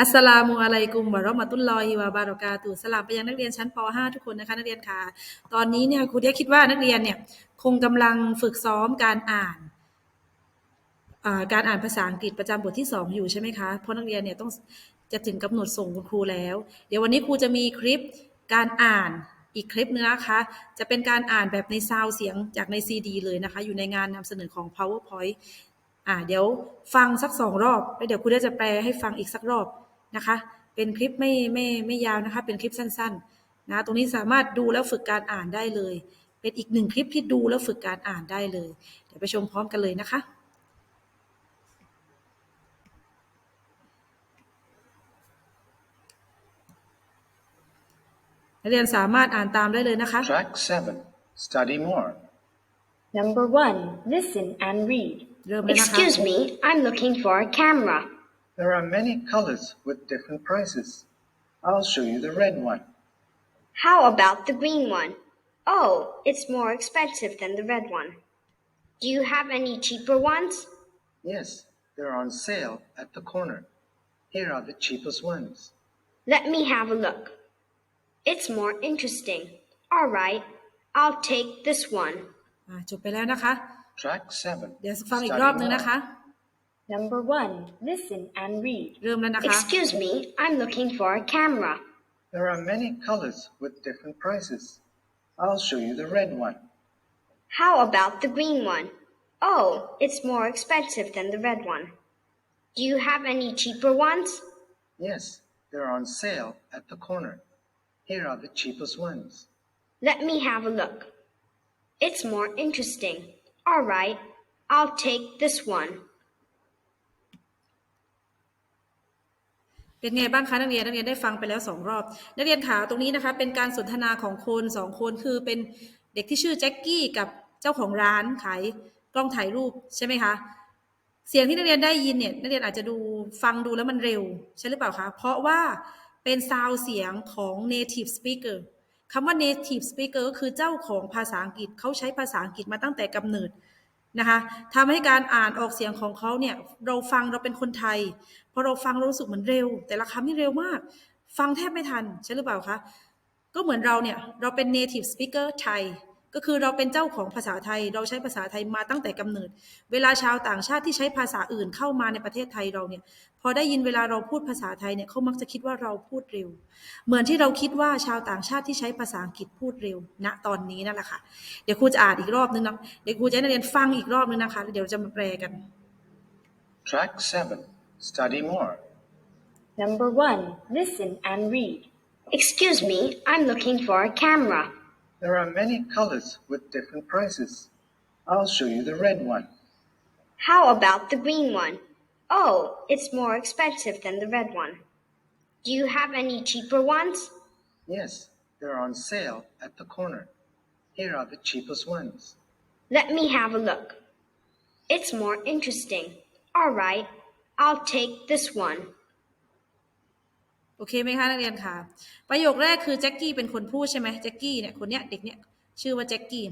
อัสลามุอะลัยกุมวะเราะมะตุลลอฮิวะบารอกาตุสลามไปยังนักเรียนชั้นป .5 ทุกคนนะคะนักเรียนค่ะ ตอนนี้เนี่ยครูเดียคิดว่านักเรียนเนี่ยคงกำลังฝึกซ้อมการอ่านการอ่านภาษาอังกฤษประจำบทที่ 2 อยู่ใช่ไหมคะเพราะนักเรียนเนี่ยต้องจะถึงกำหนดส่งคุณครูแล้ว เดี๋ยววันนี้ครูจะมีคลิปการอ่านอีกคลิปนึงนะคะจะเป็นการอ่านแบบในซาวเสียงจากในซีดีเลยนะคะ อยู่ในงานนำเสนอของ powerpoint อ่าเดี๋ยวฟังสักสองรอบ แล้วเดี๋ยวครูเดียจะแปลให้ฟังอีกสักรอบนะคะ เป็นคลิปไม่ไม่ไม่ยาวนะคะ เป็นคลิปสั้นๆนะตรงนี้สามารถดูแล้วฝึกการอ่านได้เลย เป็นอีกหนึ่งคลิปที่ดูแล้วฝึกการอ่านได้เลย เดี๋ยวไปชมพร้อมกันเลยนะคะนักเรียนสามารถอ่านตามได้เลยนะคะ Track 7. Study more. Number one, listen and read. เริ่มเลยนะคะ Excuse me, I'm looking for a camera. There are many colors with different prices. I'll show you the red one. How about the green one? Oh, it's more expensive than the red one. Do you have any cheaper ones? Yes, they're on sale at the corner. Here are the cheapest ones. Let me have a look. It's more interesting. All right, I'll take this one. อ่าจบไปแล้วนะคะ Track 7. เดี๋ยวฟังอีก Study รอบนึง more. นะคะ Number one, listen and read. เริ่มแล้วนะคะ Excuse me, I'm looking for a camera. There are many colors with different prices. I'll show you the red one. How about the green one? Oh, it's more expensive than the red one. Do you have any cheaper ones? Yes, they're on sale at the corner. Here are the cheapest ones. Let me have a look. It's more interesting. All right, I'll take this one. เป็นไงบ้างคะนักเรียนนักเรียนได้ฟังไปแล้วสองรอบ นักเรียนขาตรงนี้นะคะ เป็นการสนทนาของคนสองคนคือเป็นเด็กที่ชื่อแจ็คกี้กับเจ้าของร้านขายกล้องถ่ายรูปใช่ไหมคะเสียงที่นักเรียนได้ยินเนี่ยนักเรียนอาจจะดูฟังดูแล้วมันเร็ว ใช่หรือเปล่าคะ เพราะว่าเป็นซาวด์เสียงของ native speaker คำว่า native speaker ก็คือเจ้าของภาษาอังกฤษเขาใช้ภาษาอังกฤษมาตั้งแต่กำเนิดนะคะทำให้การอ่านออกเสียงของเขาเนี่ยเราฟังเราเป็นคนไทยพอเราฟังเรารู้สึกเหมือนเร็ว แต่ละคำนี่เร็วมาก ฟังแทบไม่ทันใช่หรือเปล่าคะก็เหมือนเราเนี่ยเราเป็น native speaker ไทย ก็คือเราเป็นเจ้าของภาษาไทย เราใช้ภาษาไทยมาตั้งแต่กำเนิด เวลาชาวต่างชาติที่ใช้ภาษาอื่นเข้ามาในประเทศไทยเราเนี่ย พอได้ยินเวลาเราพูดภาษาไทยเนี่ยเขามักจะคิดว่าเราพูดเร็ว เหมือนที่เราคิดว่าชาวต่างชาติที่ใช้ภาษาอังกฤษพูดเร็วณตอนนี้นั่นแหละค่ะ เดี๋ยวครูจะอ่านอีกรอบนึงนะเดี๋ยวครูจะให้นักเรียนฟังอีกรอบนึงนะคะแล้วเดี๋ยวจะมาแปลกัน Track 7. Study more. Number one, listen and read. Excuse me, I'm looking for a camera. There are many colors with different prices. I'll show you the red one. How about the green one? Oh, it's more expensive than the red one. Do you have any cheaper ones? Yes, they're on sale at the corner. Here are the cheapest ones. Let me have a look. It's more interesting. All right, I'll take this one. โอเคไหมคะนักเรียนคะประโยคแรกคือแจ็คกี้เป็นคนพูดใช่ไหมแจ็คกี้เนี่ยคนเนี้ยเด็กเนี้ยชื่อว่าแจ็คกี้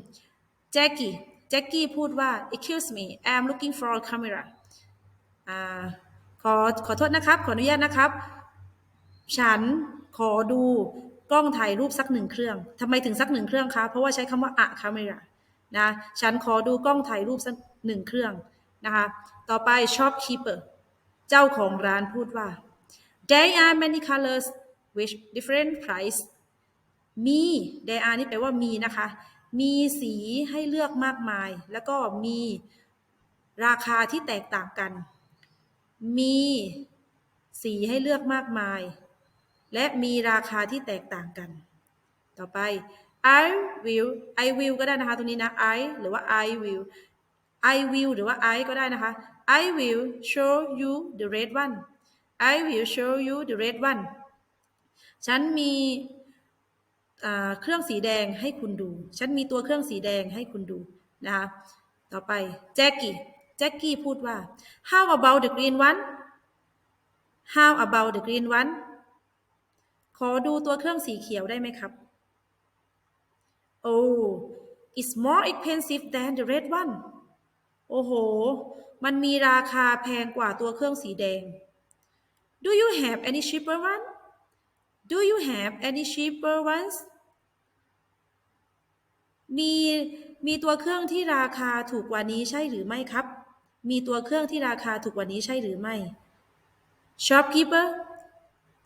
แจ็คกี้แจ็คกี้พูดว่า excuse me I'm looking for a camera อ่าขอขอโทษนะครับ ขออนุญาตนะครับ ฉันขอดูกล้องถ่ายรูปสักหนึ่งเครื่องทำไมถึงสักหนึ่งเครื่องคะเพราะว่าใช้คำว่า a camera นะฉันขอดูกล้องถ่ายรูปสักหนึ่งเครื่องนะคะต่อไป shopkeeper เจ้าของร้านพูดว่า There are many colors with different price มี there are นี่แปลว่ามีนะคะ มีสีให้เลือกมากมาย แล้วก็มีราคาที่แตกต่างกัน มีสีให้เลือกมากมาย และมีราคาที่แตกต่างกัน ต่อไป I will I will ก็ได้นะคะตรงนี้นะ I หรือว่า I will I will หรือว่า I ก็ได้นะคะ I will show you the red one I will show you the red one ฉันมีเครื่องสีแดงให้คุณดู ฉันมีตัวเครื่องสีแดงให้คุณดูนะคะต่อไปแจ็คกี้แจ็คกี้พูดว่า How about the green one How about the green one ขอดูตัวเครื่องสีเขียวได้ไหมครับ Oh it's more expensive than the red one โอ้โห มันมีราคาแพงกว่าตัวเครื่องสีแดง Do you have any cheaper one Do you have any cheaper ones มีมีตัวเครื่องที่ราคาถูกกว่านี้ใช่หรือไม่ครับ มีตัวเครื่องที่ราคาถูกกว่านี้ใช่หรือไม่ Shopkeeper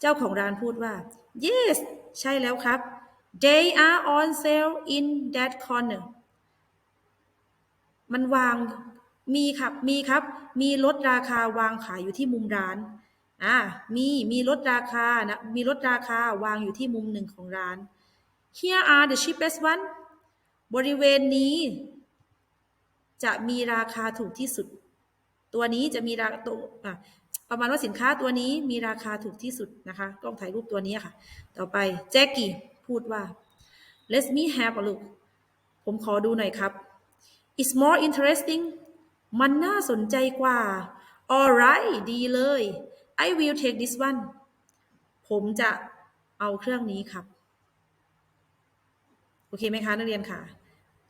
เจ้าของร้านพูดว่า Yes ใช่แล้วครับ They are on sale in that corner มันวางมีครับ มีครับ มีลดราคาวางขายอยู่ที่มุมร้าน อ่ามีมีลดราคานะมีลดราคาวางอยู่ที่มุมหนึ่งของร้าน Here are the cheapest one บริเวณนี้ จะมีราคาถูกที่สุด ตัวนี้จะมีราตัวประมาณว่าสินค้าตัวนี้มีราคาถูกที่สุดนะคะกล้องถ่ายรูปตัวนี้ค่ะ ต่อไปแจ็คกี้พูดว่า let me have a look ผมขอดูหน่อยครับ it's more interesting มันน่าสนใจกว่า alright ดีเลย I will take this one ผมจะเอาเครื่องนี้ครับ โอเคไหมคะ นักเรียนค่ะ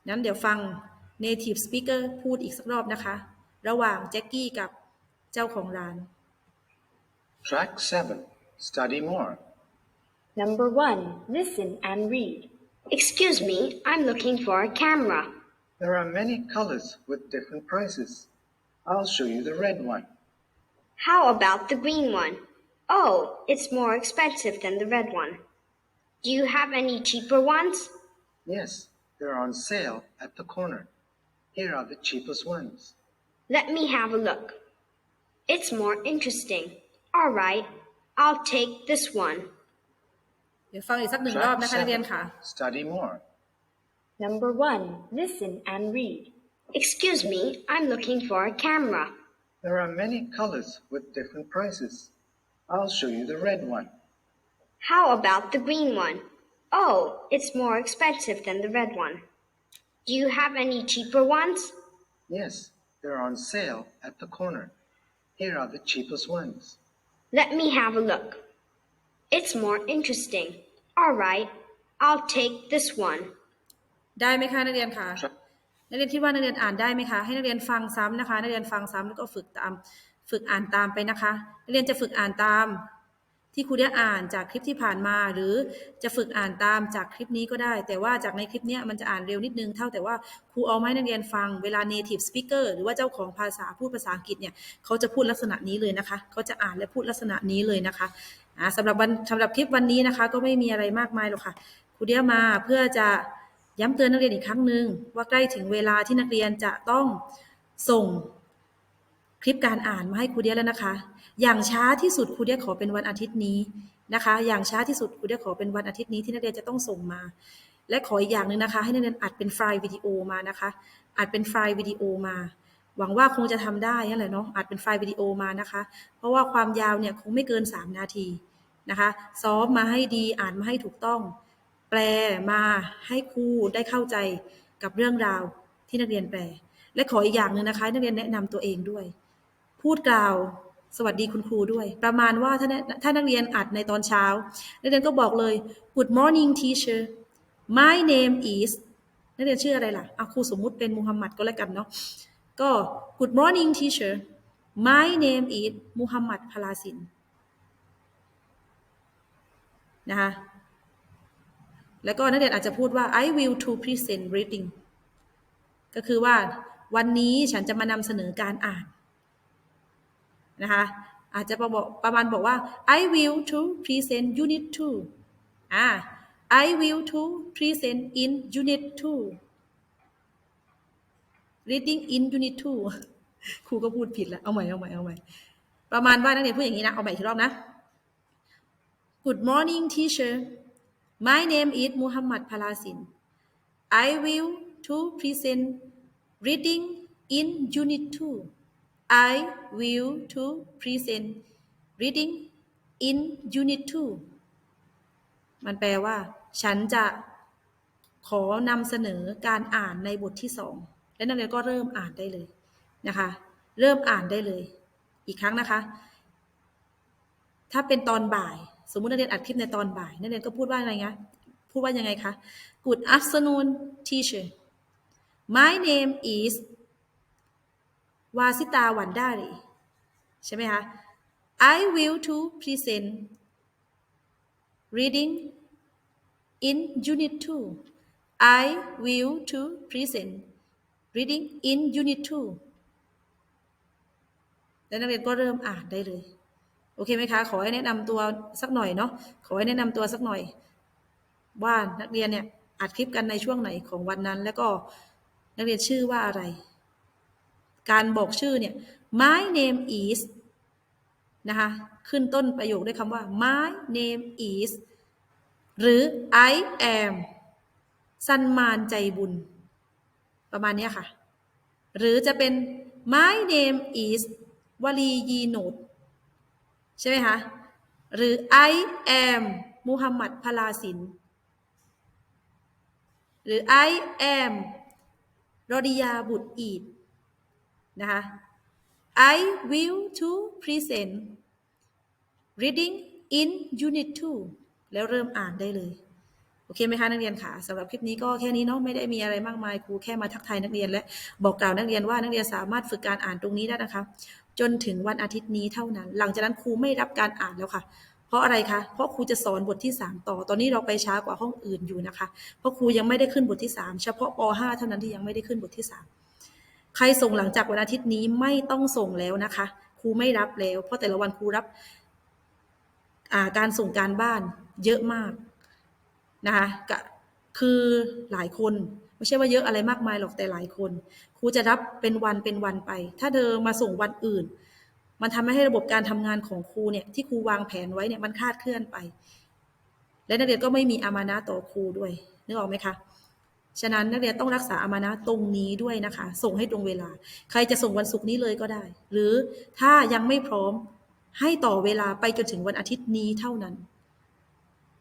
นั้นเดี๋ยวฟัง native speaker พูดอีกสักรอบนะคะ ระหว่างแจ็คกี้กับเจ้าของร้าน Track 7. Study more. Number 1. Listen and read. Excuse me, I'm looking for a camera. There are many colors with different prices. I'll show you the red one. How about the green one? Oh, it's more expensive than the red one. Do you have any cheaper ones? Yes, they're on sale at the corner. Here are the cheapest ones. Let me have a look. It's more interesting. All right, I'll take this one. เดี๋ยวฟังอีกสักหนึ่งรอบ Track นะคะนักเรียน 7. ค่ะ Study more. Number 1. Listen and read. Excuse me, I'm looking for a camera. There are many colors with different prices. I'll show you the red one. How about the green one? Oh, it's more expensive than the red one. Do you have any cheaper ones? Yes, they're on sale at the corner. Here are the cheapest ones. Let me have a look. It's more interesting. All right, I'll take this one. ได้ไหมคะนักเรียนคะ ครับ นักเรียนคิดว่านักเรียนอ่านได้ไหมคะ ให้นักเรียนฟังซ้ำนะคะ นักเรียนฟังซ้ำแล้วก็ฝึกตาม ฝึกอ่านตามไปนะคะ นักเรียนจะฝึกอ่านตาม ที่ครูได้อ่านจากคลิปที่ผ่านมา หรือจะฝึกอ่านตามจากคลิปนี้ก็ได้ แต่ว่าจากในคลิปเนี้ยมันจะอ่านเร็วนิดนึง เท่าแต่ว่าครูเอามาให้นักเรียนฟัง เวลา native speaker หรือว่าเจ้าของภาษาพูดภาษาอังกฤษเนี่ยเขาจะพูดลักษณะนี้เลยนะคะ เขาจะอ่านและพูดลักษณะนี้เลยนะคะอ่าสำหรับวันสำหรับคลิปวันนี้นะคะ ก็ไม่มีอะไรมากมายหรอกค่ะ ครูเดียมาเพื่อจะ ย้ำเตือนนักเรียนอีกครั้งหนึ่งว่าใกล้ถึงเวลาที่นักเรียนจะต้องส่งคลิปการอ่านมาให้ครูเดียแล้วนะคะ อย่างช้าที่สุดครูเดียขอเป็นวันอาทิตย์นี้นะคะ อย่างช้าที่สุดครูเดียขอเป็นวันอาทิตย์นี้ที่นักเรียนจะต้องส่งมา และขออีกอย่างหนึ่งนะคะ ให้นักเรียนอัดเป็นไฟล์วิดีโอมานะคะอัดเป็นไฟล์วิดีโอมา หวังว่าคงจะทำได้นั่นแหละเนาะอัดเป็นไฟล์วิดีโอมานะคะ เพราะว่าความยาวเนี่ยคงไม่เกิน 3 นาทีนะคะ ซ้อมมาให้ดีอ่านมาให้ถูกต้อง ลมาให้ครูได้เข้าใจกับเรื่องราวที่นักเรียนแปล และขออีกอย่างหนึ่งนะคะนักเรียนแนะนำตัวเองด้วย พูดกล่าวสวัสดีคุณครูด้วย ประมาณว่าถ้าถ้านักเรียนอัดในตอนเช้า นักเรียนก็บอกเลย Good morning teacher my name is นักเรียนชื่ออะไรล่ะเอาครูสมมุติเป็นมูฮัมหมัดก็แล้วกันเนาะก็ Good morning teacher my name is มูฮัมหมัดพลาสินนะคะ แล้วก็นักเรียนอาจจะพูดว่า I will to present reading ก็คือว่าวันนี้ฉันจะมานำเสนอการอ่านนะคะอาจจะประบอกประมาณบอกว่า I will to present unit 2อ่า I will to present in unit 2 reading in unit 2 ครูก็พูดผิดแล้วเอาใหม่เอาใหม่เอาใหม่ประมาณว่านักเรียนพูดอย่างนี้นะ เอาใหม่อีกรอบนะ Good morning teacher my name is Muhammad Palasin I will to present reading in unit 2 I will to present reading in unit 2 มันแปลว่า ฉันจะขอนำเสนอการอ่านในบทที่สองและนักเรียนก็เริ่มอ่านได้เลยนะคะ เริ่มอ่านได้เลย อีกครั้งนะคะ ถ้าเป็นตอนบ่าย สมมุตินักเรียนอัดคลิปในตอนบ่าย นักเรียนก็พูดว่าอะไรนะพูดว่ายังไงคะ Good afternoon teacher my name is วาสิตาวันดารีใช่ไหมคะ I will to present reading in unit 2 I will to present reading in unit 2แล้วนักเรียนก็เริ่มอ่านได้เลย โอเคไหมคะ ขอให้แนะนำตัวสักหน่อยเนาะ ขอให้แนะนำตัวสักหน่อย ว่านักเรียนเนี่ยอัดคลิปกันในช่วงไหนของวันนั้น แล้วก็นักเรียนชื่อว่าอะไร การบอกชื่อเนี่ย my name is นะคะขึ้นต้นประโยคด้วยคำว่า my name is หรือ I am สันมานใจบุญ ประมาณนี้ค่ะ หรือจะเป็น my name is วลียีโนด ใช่ไหมคะ หรือ I am มุฮัมมัดพลาสิน หรือ I am รดิยาบุตรอีดนะคะ I will to present reading in unit 2 แล้วเริ่มอ่านได้เลย โอเคไหมคะ นักเรียนคะสำหรับคลิปนี้ก็แค่นี้เนาะไม่ได้มีอะไรมากมายครูแค่มาทักทายนักเรียนและบอกกล่าวนักเรียนว่านักเรียนสามารถฝึกการอ่านตรงนี้ได้นะคะ จนถึงวันอาทิตย์นี้เท่านั้น หลังจากนั้นครูไม่รับการอ่านแล้วค่ะ เพราะอะไรคะ เพราะครูจะสอนบทที่ 3 ต่อ ตอนนี้เราไปช้ากว่าห้องอื่นอยู่นะคะ เพราะครูยังไม่ได้ขึ้นบทที่ 3 เฉพาะป .5 เท่านั้นที่ยังไม่ได้ขึ้นบทที่ 3 ใครส่งหลังจากวันอาทิตย์นี้ไม่ต้องส่งแล้วนะคะ ครูไม่รับแล้ว เพราะแต่ละวันครูรับาการส่งการบ้านเยอะมากนะคะกะคือหลายคน ไม่ใช่ว่าเยอะอะไรมากมายหรอกแต่หลายคน ครูจะรับเป็นวันเป็นวันไป ถ้าเธอมาส่งวันอื่น มันทำให้ระบบการทำงานของครูเนี่ยที่ครูวางแผนไว้เนี่ยมันคลาดเคลื่อนไป และนักเรียนก็ไม่มีอามานะต่อครูด้วยนึกออกไหมคะฉะนั้นนักเรียนต้องรักษาอามานะตรงนี้ด้วยนะคะ ส่งให้ตรงเวลา ใครจะส่งวันศุกร์นี้เลยก็ได้ หรือถ้ายังไม่พร้อมให้ต่อเวลาไปจนถึงวันอาทิตย์นี้เท่านั้น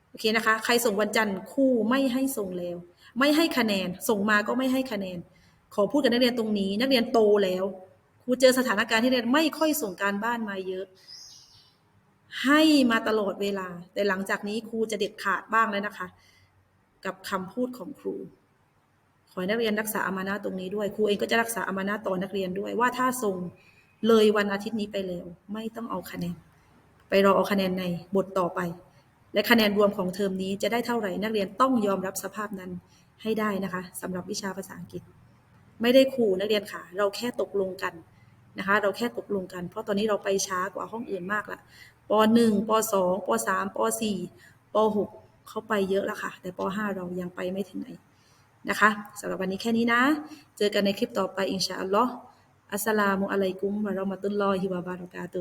โอเคนะคะ ใครส่งวันจันทร์ครูไม่ให้ส่งแล้ว ไม่ให้คะแนน ส่งมาก็ไม่ให้คะแนน ขอพูดกับนักเรียนตรงนี้ นักเรียนโตแล้วครูเจอสถานการณ์ที่นักเรียนไม่ค่อยส่งการบ้านมาเยอะ ให้มาตลอดเวลา แต่หลังจากนี้ครูจะเด็ดขาดบ้างแล้วนะคะ กับคำพูดของครู ขอให้นักเรียนรักษาอามานะตรงนี้ด้วยครูเองก็จะรักษาอามานะต่อนักเรียนด้วยว่าถ้าส่งเลยวันอาทิตย์นี้ไปแล้ว ไม่ต้องเอาคะแนน ไปรอเอาคะแนนในบทต่อไป และคะแนนรวมของเทอมนี้จะได้เท่าไหร่นักเรียนต้องยอมรับสภาพนั้น ให้ได้นะคะสำหรับวิชาภาษาอังกฤษ ไม่ได้ขู่นักเรียนค่ะ เราแค่ตกลงกันนะคะ เราแค่ตกลงกัน เพราะตอนนี้เราไปช้ากว่าห้องอื่นมากละป .1 ป .2 ป .3 ป .4 ป .6 เขาไปเยอะแล้วค่ะ แต่ป .5 เรายังไปไม่ถึงไหนนะคะสำหรับวันนี้แค่นี้นะ เจอกันในคลิปต่อไปอินชาอัลลอฮ์อัสสลามุอะลัยกุมวะเราะมะตุลลอฮิวะบารอกาตุ